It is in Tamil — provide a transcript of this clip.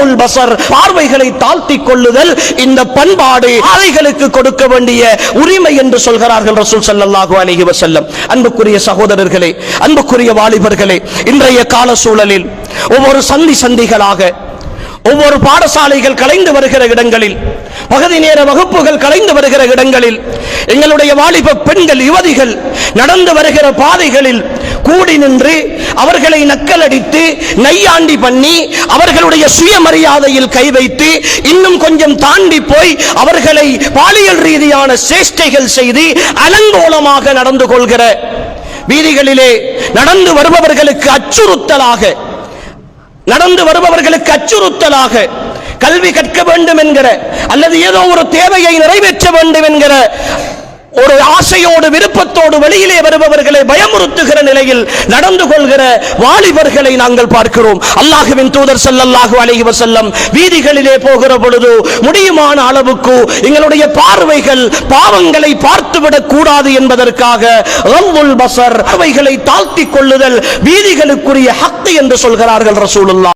ரம்முல் பசர் பார்வைகளை தாழ்த்திக் கொள்ளுதல் இந்த பண்பாடு ஆலைகளுக்கு கொடுக்க வேண்டிய உரிமை என்று சொல்கிறார்கள் ரசூல் சல்லாஹு அலைஹி வசல்லம் அன்புக்குரிய சகோதரர்களே அன்புக்குரிய வாலிபர்களே இன்றைய கால சூழலில் ஒவ்வொரு சந்தி சந்திகளாக ஒவ்வொரு பாடசாலைகள் கலைந்து வருகிற இடங்களில் பகுதி நேர வகுப்புகள் கலைந்து வருகிற இடங்களில் எங்களுடைய வாலிப பெண்கள் யுவதிகள் நடந்து வருகிற பாதைகளில் கூடி நின்று அவர்களை நக்கலடித்து நையாண்டி பண்ணி அவர்களுடைய சுயமரியாதையில் கை வைத்து இன்னும் கொஞ்சம் தாண்டி போய் அவர்களை பாலியல் ரீதியான சேஷ்டைகள் செய்து அலங்கோலமாக நடந்து கொள்கிற வீதிகளிலே நடந்து வருபவர்களுக்கு அச்சுறுத்தலாக நடந்து வருபவர்களுக்கு அச்சுறுத்தலாக கல்வி கற்க வேண்டும் என்கிற அல்லது ஏதோ ஒரு தேவையை நிறைவேற்ற வேண்டும் என்கிற ஒரு ஆசையோடு விருப்பத்தோடு வெளியிலே வருபவர்களை பயமுறுத்துகிற நிலையில் நடந்து கொள்கிற வாலிபர்களை நாங்கள் பார்க்கிறோம். அல்லாஹுவின் தூதர் ஸல்லல்லாஹு அழகி வசல்லம் வீதிகளிலே போகிற பொழுது முடியுமான அளவுக்கு எங்களுடைய பார்வைகள் பாவங்களை பார்த்துவிடக் கூடாது என்பதற்காக பசர் அவைகளை தாழ்த்திக் கொள்ளுதல் வீதிகளுக்குரிய ஹக்கு என்று சொல்கிறார்கள் ரசூலுல்லா